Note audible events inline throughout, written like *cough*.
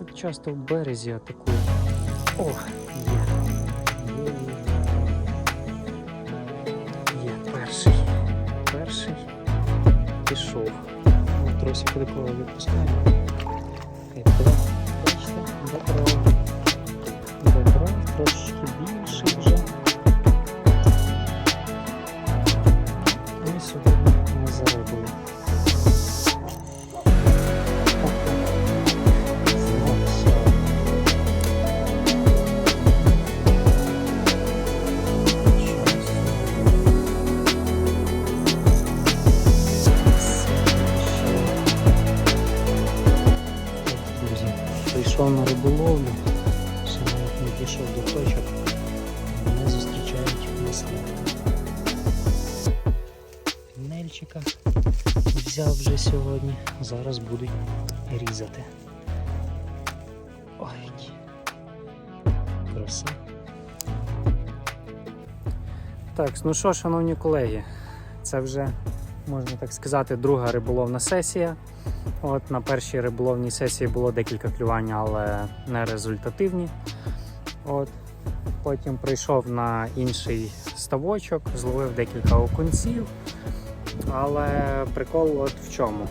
так часто в березі атакує. Ох, є. Є, перший. Перший пішов. Ну, Тросику відпускаємо. Мене зустрічають мисливі. Нельчика взяв вже сьогодні, зараз будуть різати. Ой, краса. Так, ну що, шановні колеги, це вже, можна так сказати, друга риболовна сесія. От на першій риболовній сесії було декілька клювань, але не результативні. От. Потім прийшов на інший ставочок, зловив декілька окунців. Але прикол от в чому?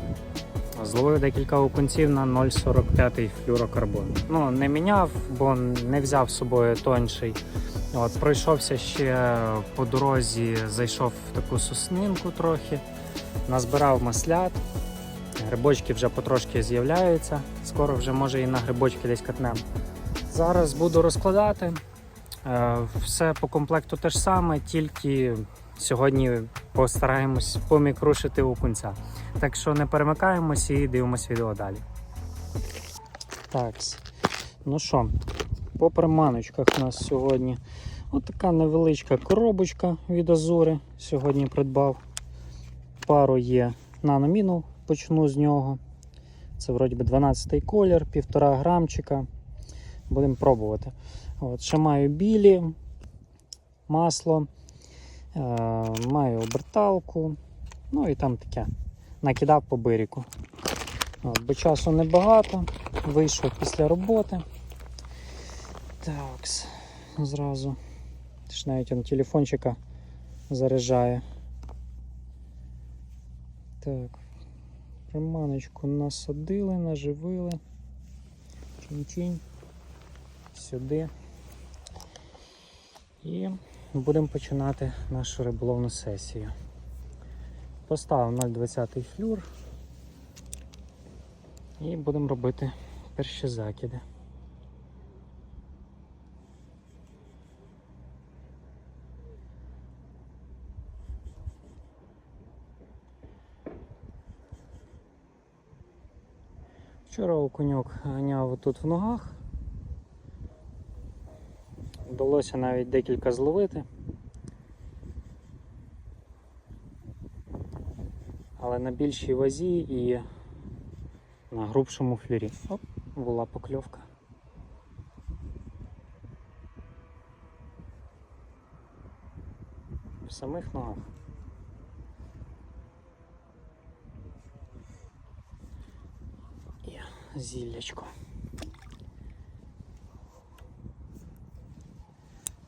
Зловив декілька окунців на 0,45 флюрокарбон. Ну, не міняв, бо не взяв з собою тонший. От, пройшовся ще по дорозі, зайшов в таку соснинку трохи, назбирав маслят. Грибочки вже потрошки з'являються. Скоро вже може і на грибочки десь катнемо. Зараз буду розкладати. Е, Все по комплекту те ж саме, тільки сьогодні постараємось помікрушити окунця. Так що не перемикаємось і дивимось відео далі. Так, ну що, по приманочках у нас сьогодні от така невеличка коробочка від Азури. Сьогодні придбав. Пару є наноміну, почну з нього. Це вроді би 12 колір, 1,5 грамчика. Будемо пробувати. От, ще маю білі, масло, е, маю оберталку, ну і там таке. Накидав по бирику. От, бо часу небагато, вийшов після роботи. Так, зразу. Ж навіть он телефончика заряджає. Так, приманочку насадили, наживили. Чинь-чинь. Сюди. І будемо починати нашу риболовну сесію. Поставив 0,20 флюр і будемо робити перші закиди. Вчора окуньок ганяв тут в ногах. Вдалося навіть декілька зловити. Але на більшій вазі і на грубшому флюрі. Оп, була покльовка. В самих ногах. І зіллячко.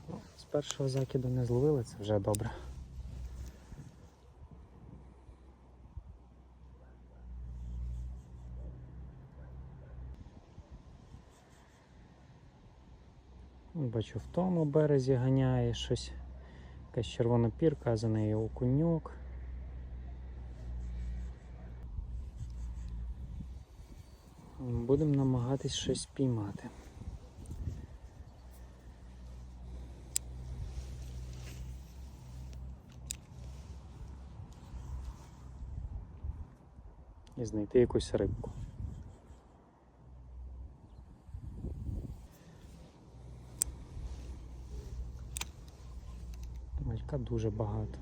Ну, З першого закиду не зловили, це вже добре. Бачу, в тому березі ганяє щось. Якась червона пірка, а за нею окуньок. Будемо намагатись щось піймати. І знайти якусь рибку. Малька дуже багато.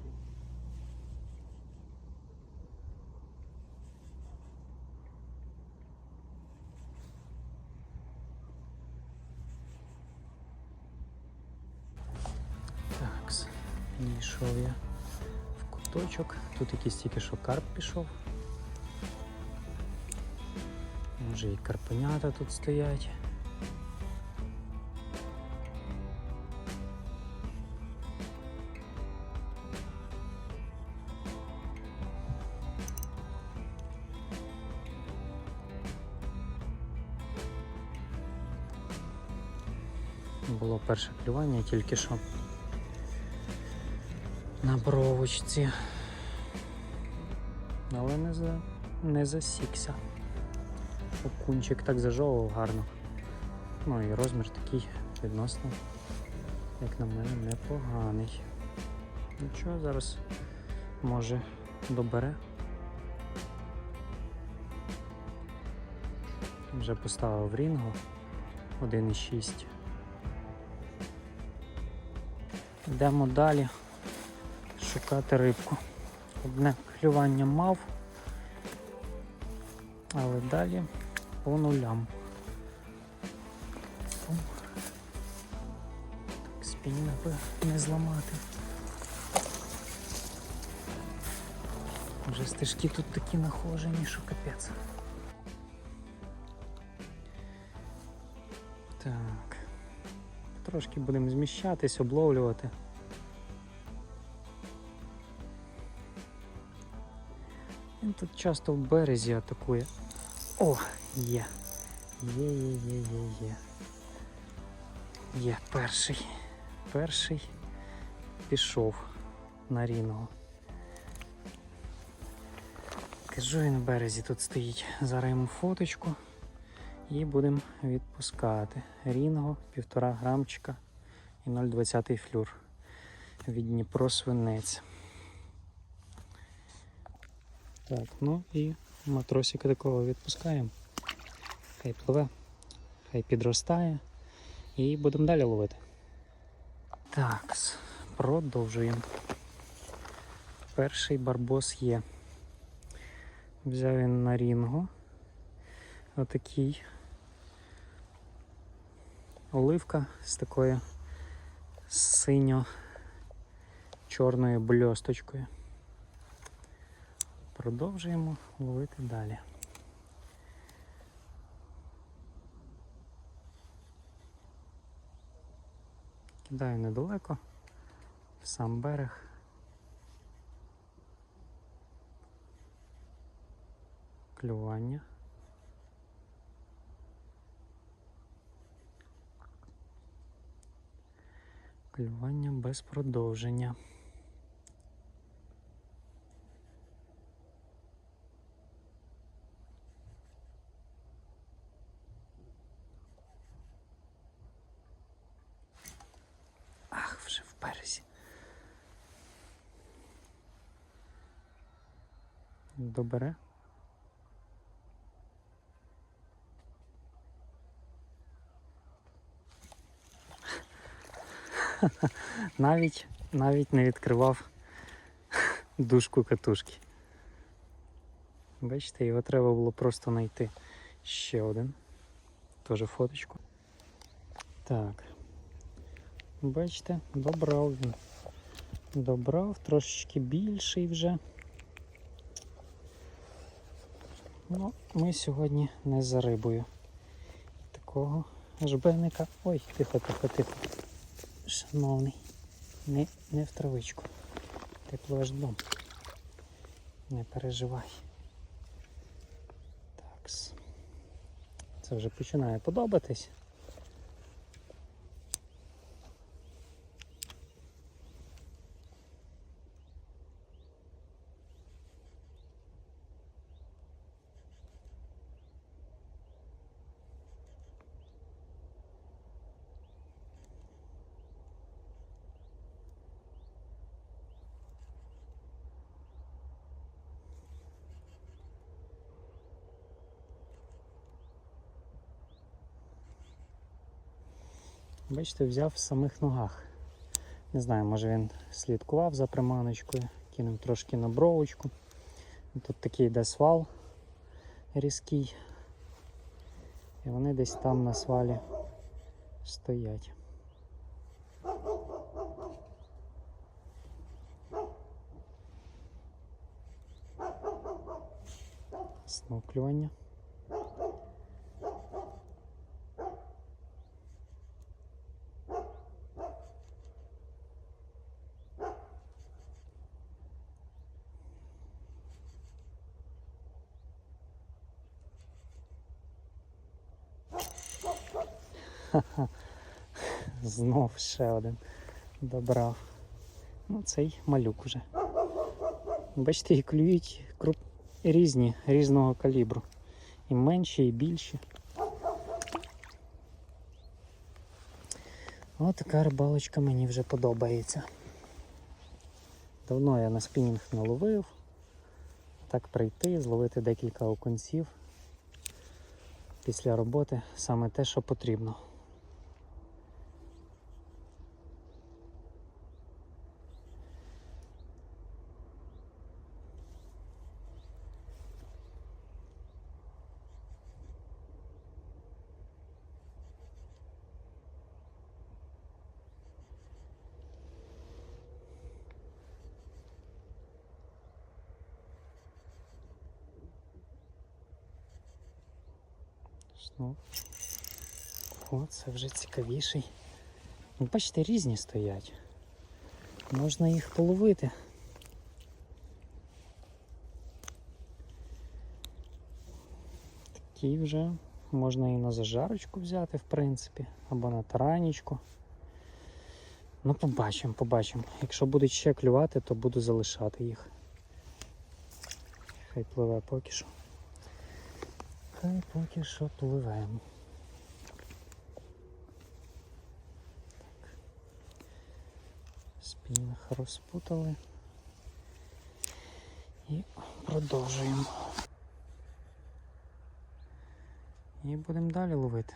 Так, підійшов я в куточок. Тут якийсь тільки що карп пішов. Може і карпенята тут стоять. Було перше клювання тільки що на бровочці. Але не, за... не засікся. Окунчик так зажовував гарно. Ну і розмір такий відносно, як на мене, непоганий. Нічого, зараз може добере. Вже поставив рінгу 1,6. Йдемо далі шукати рибку. Одне клювання мав, але далі по нулям. Так, спінінг би не зламати. Вже стежки тут такі нахожені, що капець. Так. Трошки будемо зміщатись, обловлювати. Він тут часто в березі атакує. О, є. Є, є, є, є, є. Є перший. Перший пішов на рінгу. Кажу, він в березі тут стоїть. Зараз йому фоточку і будемо відпускати. Рінго, півтора грамчика і 0,20 флюр від Дніпро свинець. Так, ну і матросика такого відпускаємо. Хай пливе, хай підростає і будемо далі ловити. Так, продовжуємо. Перший барбос є. Взяв він на рінгу. Отакий. Оливка з такою синьо-чорною бльосточкою. Продовжуємо ловити далі. Кидаю недалеко, в сам берег. Клювання. Клювання без продовження. Ах, вже в березі. Добре. *laughs* Навіть, навіть не відкривав *laughs* дужку катушки. Бачите, його треба було просто знайти ще один. Теж фоточку. Так. Бачите, добрав він. Добрав, трошечки більший вже. Ну, ми сьогодні не за рибою. Такого жбеника. Ой, тихо, тихо, тихо. Шановний, не, не в травичку. Ти пливеш дом. Не переживай. Такс. Це вже починає подобатись. Бачите, взяв в самих ногах. Не знаю, може він слідкував за приманочкою, кинув трошки на бровочку. Тут такий йде свал різкий. І вони десь там на свалі стоять. Знов клювання. Знов ще один добрав. Ну, цей малюк уже. Бачите, і клюють круп... різні, різного калібру. І менші, і більші. Ось така рибалочка мені вже подобається. Давно я на спінінг не ловив. Так прийти, зловити декілька окунців після роботи саме те, що потрібно. Ну, о, це вже цікавіший. Ну, бачите, різні стоять. Можна їх половити. Такі вже можна і на зажарочку взяти, в принципі, або на таранічку. Ну, побачимо, побачимо. Якщо будуть ще клювати, то буду залишати їх. Хай пливе поки що. Хай поки що пливемо. Так. Спінг розпутали. І продовжуємо. І будемо далі ловити.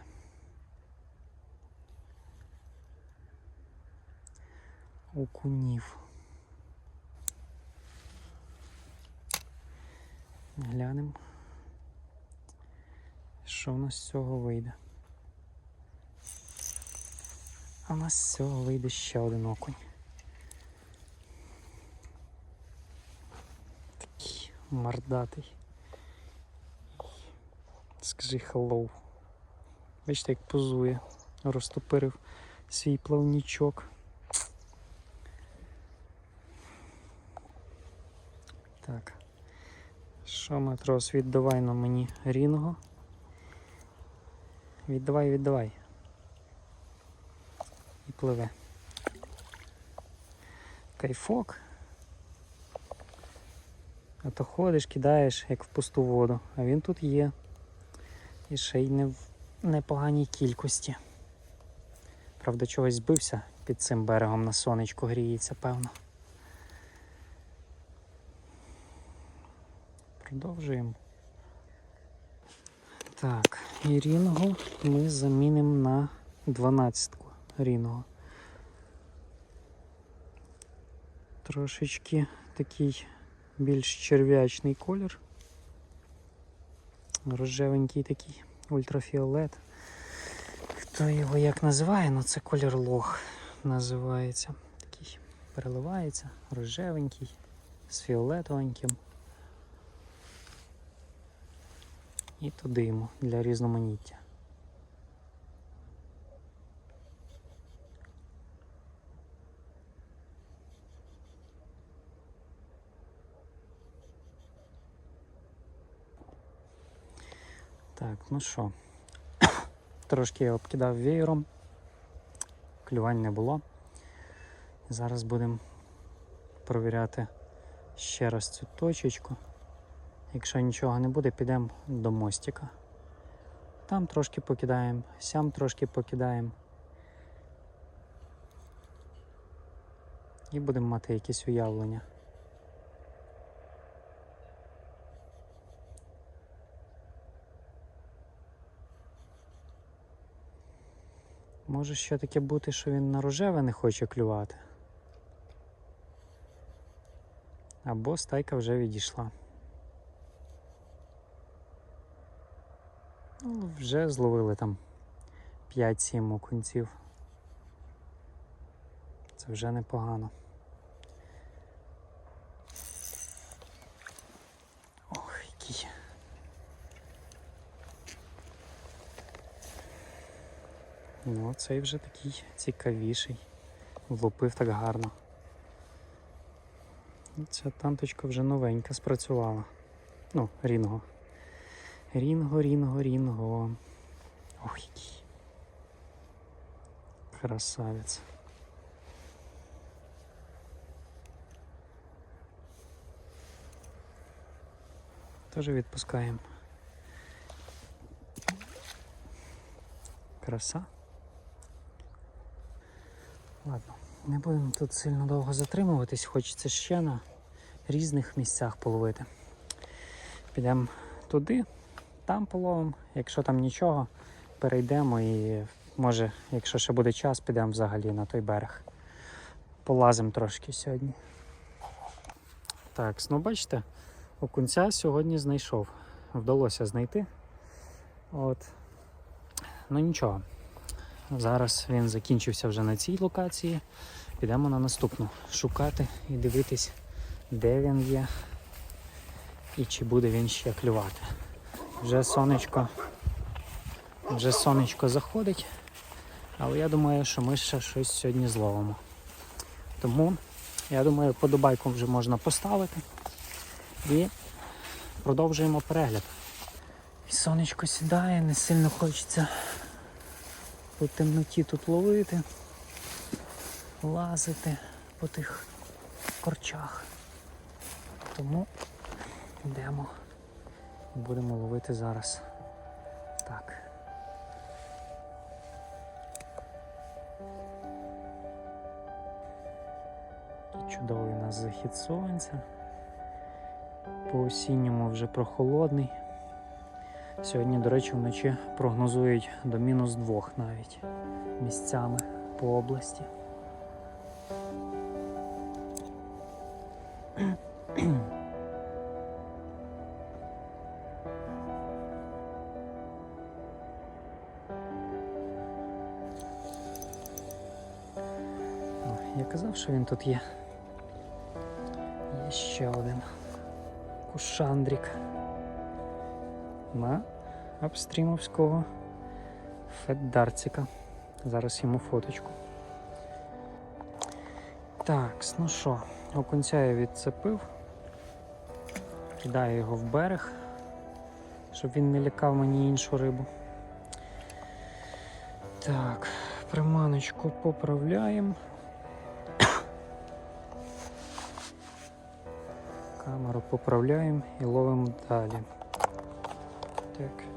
Окунів. Глянемо. Що в нас з цього вийде? А в нас з цього вийде ще один окунь. Такий мордатий. Скажи hello. Бачите, як позує. Розтопирив свій плавнічок. Так. Що, матрос, віддавай на мені рінго. Віддавай, віддавай. І пливе. Кайфок. А то ходиш, кидаєш, як в пусту воду, а він тут є. І ще й не в непоганій кількості. Правда, чогось збився під цим берегом на сонечку гріється, певно. Продовжуємо. Так, і рінгу ми замінимо на 12-ку рінгу. Трошечки такий більш черв'ячний колір. Рожевенький такий ультрафіолет. Хто його як називає, ну це колір лох називається. Такий переливається, рожевенький, з фіолетовеньким. І туди йому для різноманіття. Так, ну що, *coughs* трошки я обкидав веєром, клювань не було. Зараз будемо провіряти ще раз цю точечку. Якщо нічого не буде, підемо до мостика. Там трошки покидаємо, сям трошки покидаємо. І будемо мати якісь уявлення. Може ще таке бути, що він на рожеве не хоче клювати. Або стайка вже відійшла. Ну, вже зловили там 5-7 окунців. Це вже непогано. Ох, який. Ну, цей вже такий цікавіший. Влупив так гарно. Ця танточка вже новенька спрацювала. Ну, рінго. Рінго, рінго, рінго. Ох, який. Красавець. Теж відпускаємо. Краса. Ладно, не будемо тут сильно довго затримуватись, хочеться ще на різних місцях половити. Підемо туди, там половимо. Якщо там нічого, перейдемо і може, якщо ще буде час, підемо взагалі на той берег. Полазимо трошки сьогодні. Так, ну бачите, окунця сьогодні знайшов. Вдалося знайти. От. Ну нічого. Зараз він закінчився вже на цій локації. Підемо на наступну шукати і дивитись, де він є і чи буде він ще клювати. Вже сонечко, вже сонечко заходить, але я думаю, що ми ще щось сьогодні зловимо. Тому я думаю, подобайку вже можна поставити і продовжуємо перегляд. І сонечко сідає, не сильно хочеться по темноті тут ловити, лазити по тих корчах. Тому йдемо. Будемо ловити зараз. Так. Чудовий у нас захід сонця. По осінньому вже прохолодний. Сьогодні, до речі, вночі прогнозують до мінус двох навіть місцями по області. Що він тут є. Є ще один кушандрик на обстрімовського Феддарцика. Зараз йому фоточку. Так, ну що, окунця я відцепив. Кидаю його в берег, щоб він не лякав мені іншу рибу. Так, приманочку поправляємо. Поправляємо і ловимо далі. Так.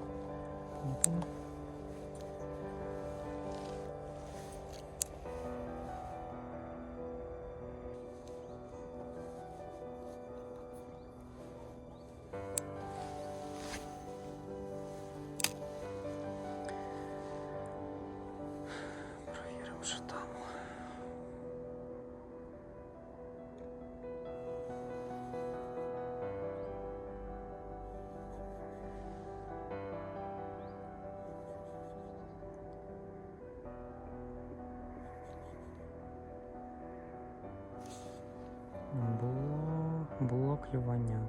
Клювання.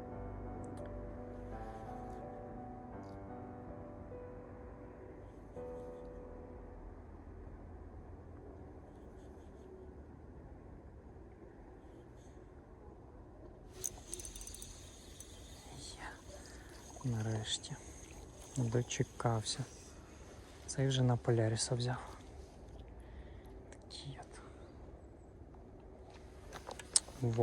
Нарешті. Дочекався. Цей вже на Поляріса взяв. Такий от. в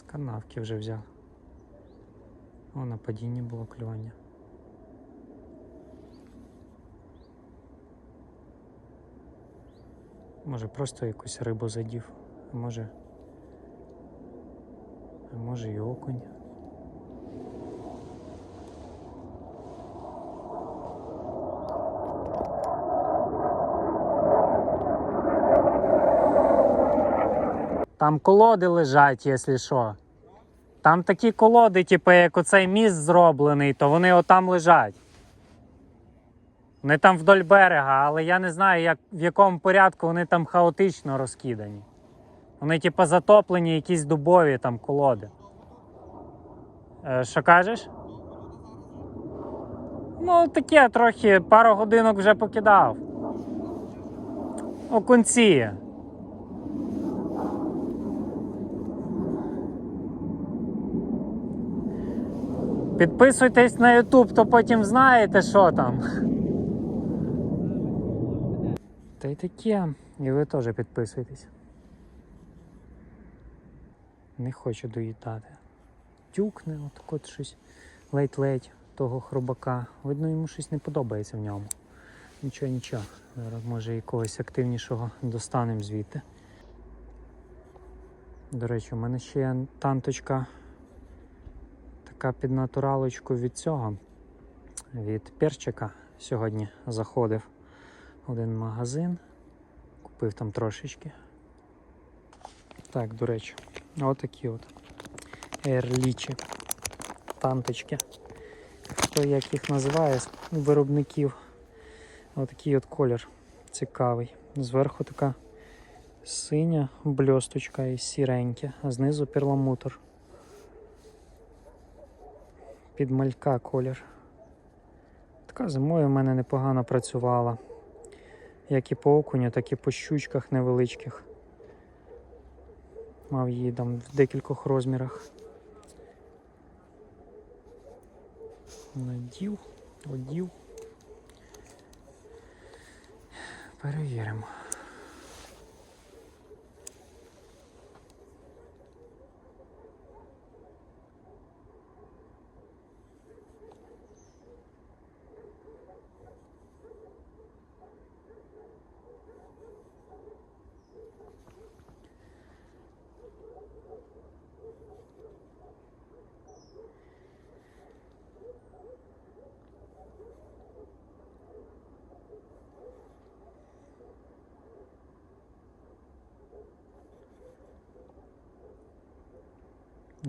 З канавки вже взяв. О, на падінні було клювання. Може просто якусь рибу задів, а може. А може і окунь. Там колоди лежать, якщо що. Там такі колоди, типу, як оцей міст зроблений, то вони отам лежать. Вони там вдоль берега, але я не знаю, як, в якому порядку вони там хаотично розкидані. Вони, типу, затоплені, якісь дубові там колоди. Е, що кажеш? Ну, таке трохи, пару годинок вже покидав. Окунці. Підписуйтесь на YouTube, то потім знаєте, що там. Та й таке. І ви теж підписуйтесь. Не хочу доїдати. Тюкне, отак от щось ледь-ледь того хробака. Видно, йому щось не подобається в ньому. Нічого, нічого. Зараз може якогось активнішого достанемо звідти. До речі, у мене ще є танточка така під натуралочку від цього. Від перчика сьогодні заходив в один магазин. Купив там трошечки. Так, до речі, отакі от ерлічі, танточки. Хто як їх називає виробників. Отакий от колір цікавий. Зверху така синя бльосточка і сіреньке, а знизу перламутр. Під малька колір. Така зимою в мене непогано працювала. Як і по окуню, так і по щучках невеличких. Мав її там в декількох розмірах. Надів, одів. Перевіримо.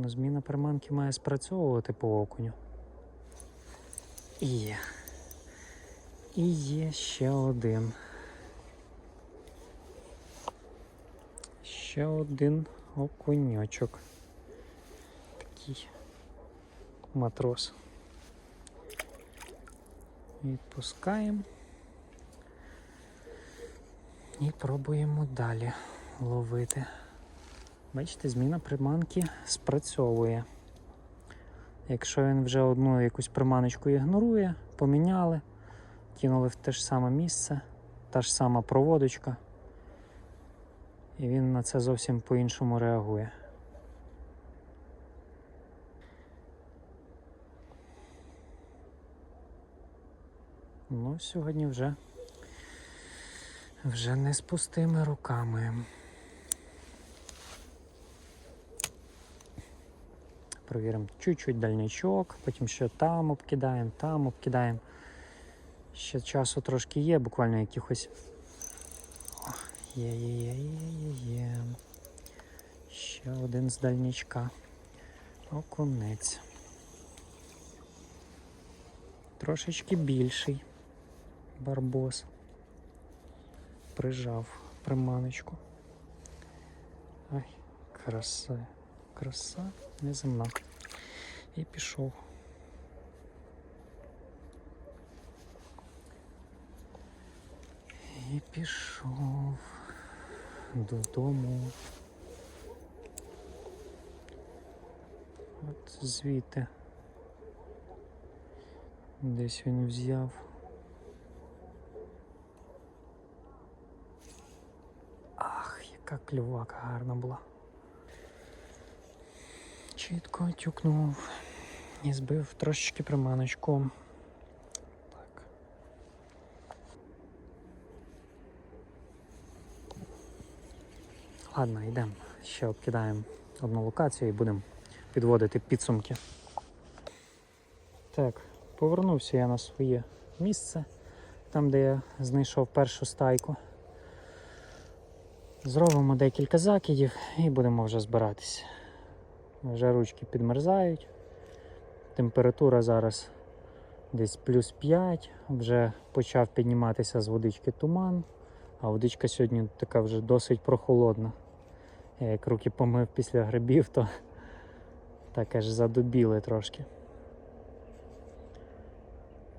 Ну, зміна приманки має спрацьовувати по окуню. І є. І є ще один. Ще один окуньочок. Такий матрос. Відпускаємо. І пробуємо далі ловити. Бачите, зміна приманки спрацьовує. Якщо він вже одну якусь приманочку ігнорує, поміняли, кинули в те ж саме місце, та ж сама проводочка, і він на це зовсім по-іншому реагує. Ну, сьогодні вже, вже не з пустими руками. Провіримо чуть-чуть дальнячок, потім ще там обкидаємо, там обкидаємо. Ще часу трошки є, буквально якихось. Є, є, є, є, є, є. Ще один з дальнячка. Окунець. Трошечки більший барбос. Прижав приманочку. Ай, краса краса неземна. І пішов. І пішов додому. От звідти. Десь він взяв. Ах, яка клювака гарна була. Чітко тюкнув і збив трошечки приманочку. Так. Ладно, йдемо. Ще обкидаємо одну локацію і будемо підводити підсумки. Так, повернувся я на своє місце, там де я знайшов першу стайку. Зробимо декілька закидів і будемо вже збиратися. Вже ручки підмерзають. Температура зараз десь плюс 5, вже почав підніматися з водички туман, а водичка сьогодні така вже досить прохолодна. Я як руки помив після грибів, то так аж задубіли трошки.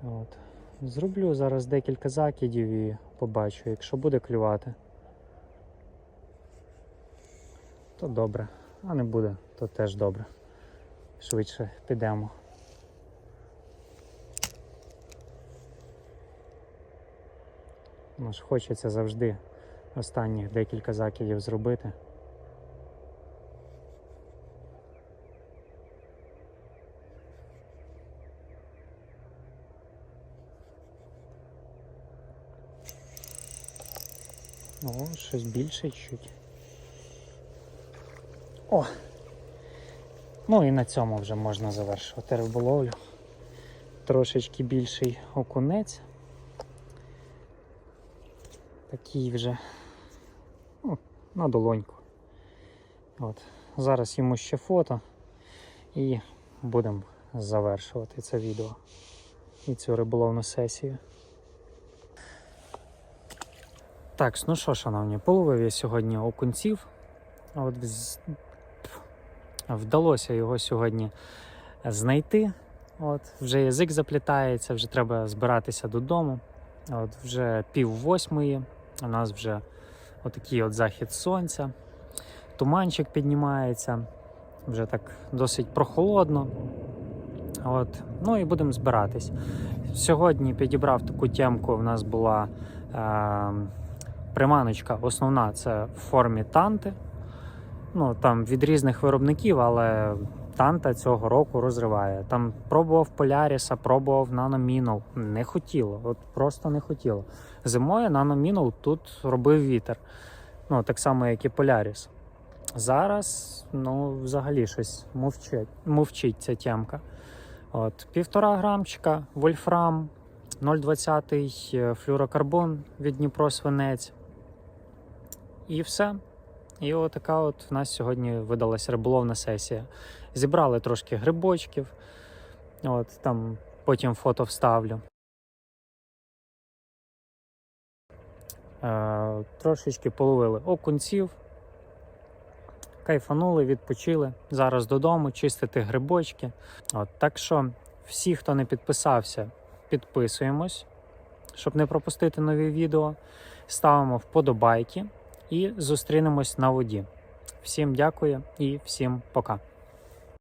От. Зроблю зараз декілька закидів і побачу, якщо буде клювати, то добре, а не буде, то теж добре. Швидше підемо. Ну ж хочеться завжди останніх декілька закидів зробити. О, щось більше чуть. О! Ну і на цьому вже можна завершувати риболовлю. Трошечки більший окунець. Такий вже ну, на долоньку. От. Зараз йому ще фото і будемо завершувати це відео і цю риболовну сесію. Так, ну що, шановні, половив я сьогодні окунців. От вдалося його сьогодні знайти. От, вже язик заплітається, вже треба збиратися додому. От, вже пів восьмої. У нас вже отакий от захід сонця. Туманчик піднімається, вже так досить прохолодно. От, ну і будемо збиратись. Сьогодні підібрав таку тємку. В нас була е, приманочка основна це в формі танти. Ну, там від різних виробників, але танта цього року розриває. Там пробував Поляріса, пробував наномінул. Не хотіло, от просто не хотіло. Зимою наномінул тут робив вітер. Ну, так само, як і Поляріс. Зараз, ну, взагалі щось мовчить, мовчить ця тємка. От, півтора грамчика, вольфрам, 0,20 е, флюрокарбон від Дніпро свинець. І все. І отака от в нас сьогодні видалася риболовна сесія. Зібрали трошки грибочків. От там потім фото вставлю. Е, трошечки половили окунців. Кайфанули, відпочили. Зараз додому чистити грибочки. От, так що, всі, хто не підписався, підписуємось, щоб не пропустити нові відео. Ставимо вподобайки і зустрінемось на воді. Всім дякую і всім пока.